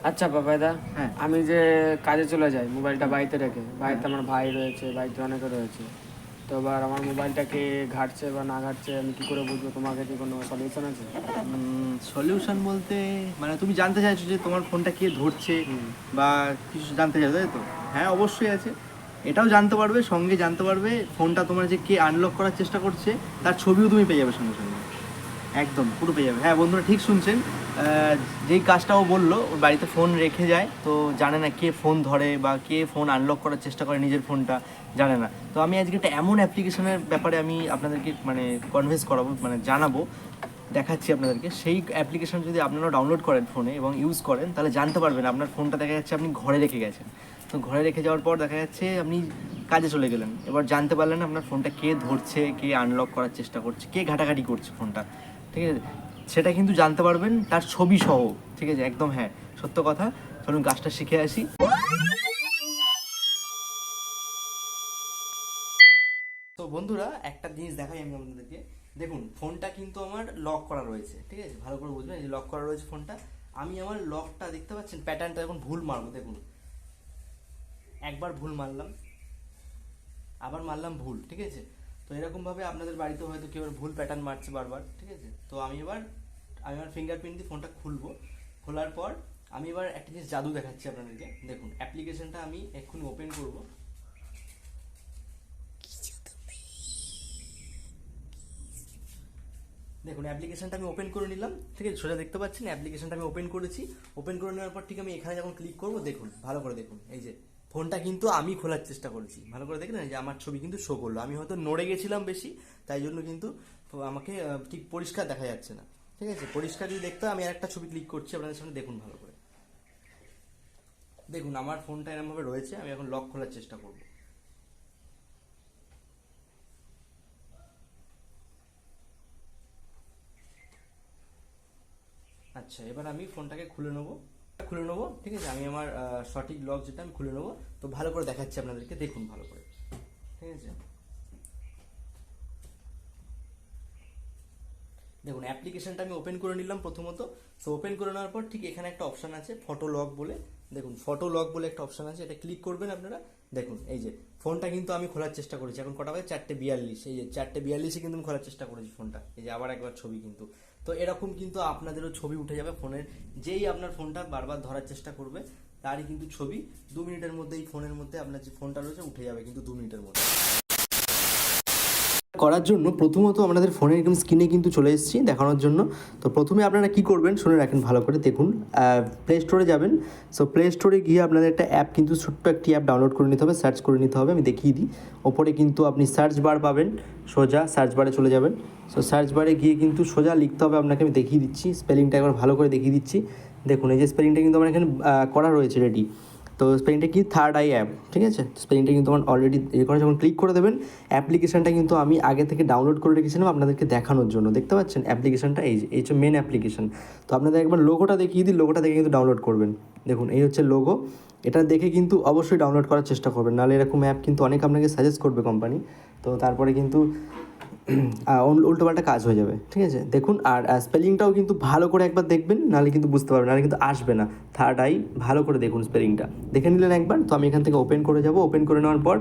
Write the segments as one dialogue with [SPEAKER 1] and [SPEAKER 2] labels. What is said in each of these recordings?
[SPEAKER 1] আচ্ছা বাবাইদা
[SPEAKER 2] হ্যাঁ।
[SPEAKER 1] আমি যে কাজে চলে যাই মোবাইলটা বাড়িতে রেখে বাড়িতে আমার ভাই রয়েছে বাড়িতে অনেকে রয়েছে। তো এবার আমার মোবাইলটাকে ঘাটছে বা না ঘাটছে আমি কি করে বুঝব? তোমার কাছে কোনো সলিউশন আছে?
[SPEAKER 2] সলিউশন বলতে মানে তুমি জানতে চাইছো যে তোমার ফোনটা কে ধরছে বা কিছু জানতে চাইছো তাই তো? হ্যাঁ অবশ্যই আছে। এটাও জানতে পারবে সঙ্গে জানতে পারবে ফোনটা তোমার যে কে আনলক করার চেষ্টা করছে তার ছবিও তুমি পেয়ে যাবে সঙ্গে সঙ্গে। একদম, পুরো পেয়ে যাবে। হ্যাঁ বন্ধুরা ঠিক শুনছেন। যেই কাজটা ও বলল ওর বাড়িতে ফোন রেখে যায়, তো জানে না কে ফোন ধরে বা কে ফোন আনলক করার চেষ্টা করে নিজের ফোনটা জানে না। তো আমি আজকে একটা এমন অ্যাপ্লিকেশনের ব্যাপারে আমি আপনাদেরকে মানে কনভিন্স করাবো মানে জানাব, দেখাচ্ছি আপনাদেরকে। সেই অ্যাপ্লিকেশন যদি আপনারা ডাউনলোড করেন ফোনে এবং ইউজ করেন, তাহলে জানতে পারবেন আপনার ফোনটা দেখা যাচ্ছে আপনি ঘরে রেখে গেছেন। তো ঘরে রেখে যাওয়ার পর দেখা যাচ্ছে আপনি কাজে চলে গেলেন। এবার জানতে পারলেন আপনার ফোনটা কে ধরছে, কে আনলক করার চেষ্টা করছে, কে ঘাটাঘাটি করছে ফোনটা ঠিক আছে? সেটা কিন্তু জানতে পারবেন, তার ছবি সহ, ঠিক আছে? একদম হ্যাঁ সত্য কথা। চলুন গাছটা শিখে আসি। তো বন্ধুরা, একটা জিনিস দেখাই আমি আপনাদেরকে। দেখুন, ফোনটা কিন্তু আমার লক করা রয়েছে, ঠিক আছে? ভালো করে বুঝবেন লক করা রয়েছে ফোনটা। আমি আমার লকটা দেখতে পাচ্ছেন প্যাটার্নটা এখন ভুল মারবো, দেখুন। একবার ভুল মারলাম, আবার মারলাম ভুল, ঠিক আছে? তো এরকমভাবে আপনাদের বাড়িতে হয়তো কেউ ভুল প্যাটার্ন মারছে বারবার, ঠিক আছে? তো আমি এবার, আমি আমার ফিঙ্গারপ্রিন্ট দিয়ে ফোনটা খুলবো। খোলার পর আমি এবার একটা জিনিস জাদু দেখাচ্ছি আপনাদেরকে। দেখুন অ্যাপ্লিকেশনটা আমি এক্ষুনি ওপেন করব। দেখুন অ্যাপ্লিকেশনটা আমি ওপেন করে নিলাম, ঠিক আছে? সোজা দেখতে পাচ্ছেন অ্যাপ্লিকেশনটা আমি ওপেন করেছি। ওপেন করে নেওয়ার পর ঠিক আমি এখানে যখন ক্লিক করব, দেখুন, ভালো করে দেখুন, এই যে। ফোনটা কিন্তু আমি খোলার চেষ্টা করেছি। ভালো করে দেখলেন যে আমার ছবি কিন্তু শো করল। আমি হয়তো নড়ে গেছিলাম বেশি, তাই জন্য কিন্তু আমাকে ঠিক পরিষ্কার দেখা যাচ্ছে না। ঠিক আছে? পরিষ্কার যদি দেখতে আমি একটা ছবি ক্লিক করছি, আপনাদের সামনে দেখুন ভালো করে। দেখুন, আমার ফোনটা এরকমভাবে রয়েছে, আমি এখন লক খোলার চেষ্টা করব। আচ্ছা এবার আমি ফোনটাকে খুলে নেব। খুলে নেব, ঠিক আছে? আমি আমার সঠিক লক যেটা আমি খুলে নেব। তো ভালো করে দেখাচ্ছি আপনাদেরকে, দেখুন ভালো করে। ঠিক আছে? দেখুন অ্যাপ্লিকেশনটা আমি ওপেন করে নিলাম প্রথমত। তো ওপেন করে নেওয়ার পর ঠিক এখানে একটা অপশন আছে ফটো লক বলে। দেখুন ফটো লক বলে একটা অপশন আছে, এটা ক্লিক করবেন আপনারা। দেখুন, এই যে, ফোনটা কিন্তু আমি খোলার চেষ্টা করেছি। এখন কটা বাজে? চারটে বিয়াল্লিশ। এই যে, চারটে বিয়াল্লিশে কিন্তু আমি খোলার চেষ্টা করেছি ফোনটা। এই যে, আবার একবার ছবি কিন্তু। তো এরকম কিন্তু আপনাদেরও ছবি উঠে যাবে ফোনের। যেই আপনার ফোনটা বারবার ধরার চেষ্টা করবে, তারই কিন্তু ছবি। দু মিনিটের মধ্যে, এই ফোনের মধ্যে আপনার যে ফোনটা রয়েছে, উঠে যাবে কিন্তু দু মিনিটের মধ্যে। করার জন্য প্রথমত আমাদের ফোনের একদম স্ক্রিনে কিন্তু চলে এসেছি দেখানোর জন্য। তো প্রথমে আপনারা কি করবেন, শুনে রাখেন ভালো করে, দেখুন। প্লে স্টোরে যাবেন। সো প্লে স্টোরে গিয়ে আপনাদের একটা অ্যাপ কিন্তু ছোট্ট একটি অ্যাপ ডাউনলোড করে নিতে হবে সার্চ করে নিতে হবে, আমি দেখিয়ে দিই। ওপরে কিন্তু আপনি সার্চ বার পাবেন, সোজা সার্চ বারে চলে যাবেন। সো সার্চ বারে গিয়ে কিন্তু সোজা লিখতে হবে, আপনাকে আমি দেখিয়ে দিচ্ছি। স্পেলিংটা একবার ভালো করে দেখিয়ে দিচ্ছি। দেখুন, এই যে স্পেলিংটা কিন্তু আমার এখানে করা রয়েছে রেডি তো স্পেলিংটা কি? থার্ড আই অ্যাপ ঠিক আছে? স্পেলিংটা কিন্তু আমার অলরেডি এ করে যখন ক্লিক করে দেবেন। অ্যাপ্লিকেশনটা কিন্তু আমি আগে থেকে ডাউনলোড করে রেখেছিলাম আপনাদেরকে দেখানোর জন্য, দেখতে পাচ্ছেন? অ্যাপ্লিকেশনটা এই যে, এই হচ্ছে মেন অ্যাপ্লিকেশন তো আপনাদের একবার লোগোটা দেখিয়ে দিই লোগোটা দেখে কিন্তু ডাউনলোড করবেন। দেখুন, এই হচ্ছে লোগো এটা দেখে কিন্তু অবশ্যই ডাউনলোড করার চেষ্টা করবেন, নাহলে এরকম অ্যাপ কিন্তু অনেক আপনাকে সাজেস্ট করবে কোম্পানি তো তারপরে কিন্তু উল্টো পাল্টা কাজ হয়ে যাবে, ঠিক আছে? দেখুন, আর স্পেলিংটাও কিন্তু ভালো করে একবার দেখবেন, নাহলে কিন্তু বুঝতে পারবেন, নাহলে কিন্তু আসবে না। থার্ড আই ভালো করে দেখুন স্পেলিংটা দেখে নিলেন একবার, তো আমি এখান থেকে ওপেন করে যাব। ওপেন করে নেওয়ার পর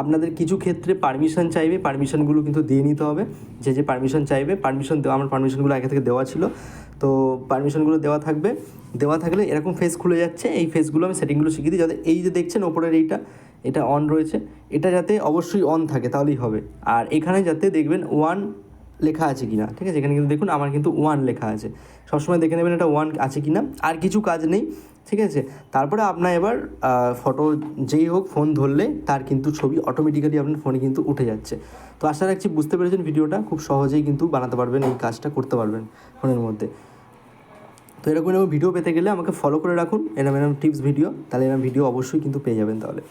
[SPEAKER 2] আপনাদের কিছু ক্ষেত্রে পারমিশন চাইবে পারমিশনগুলো কিন্তু দিয়ে নিতে হবে। যে যে পারমিশন চাইবে পারমিশন দেওয়া, আমার পারমিশনগুলো আগে থেকে দেওয়া ছিল। তো পারমিশনগুলো দেওয়া থাকবে। দেওয়া থাকলে এরকম ফেস খুলে যাচ্ছে। এই ফেসগুলো আমি সেটিংগুলো শিখিয়ে দিই, যাতে এই যে দেখছেন, ওপরের এইটা এটা অন রয়েছে। এটা যাতে অবশ্যই অন থাকে, তাহলেই হবে। আর এখানে যাতে দেখবেন ওয়ান লেখা আছে কিনা, ঠিক আছে? এখানে কিন্তু দেখুন, আমার কিন্তু ওয়ান লেখা আছে। সবসময় দেখে নেবেন এটা ওয়ান আছে কিনা। আর কিছু কাজ নেই, ঠিক আছে? তারপরে আপনার এবার ফটো যেই হোক ফোন ধরলে, তার কিন্তু ছবি অটোমেটিক্যালি আপনার ফোনে কিন্তু উঠে যাচ্ছে। তো আশা রাখছি বুঝতে পেরেছেন ভিডিওটা। খুব সহজেই কিন্তু বানাতে পারবেন, এই কাজটা করতে পারবেন ফোনের মধ্যে। তো এরকম এরকম ভিডিও পেতে গেলে আমাকে ফলো করে রাখুন এরকম এরকম টিপস ভিডিও তাহলে এরকম ভিডিও অবশ্যই কিন্তু পেয়ে যাবেন তাহলে।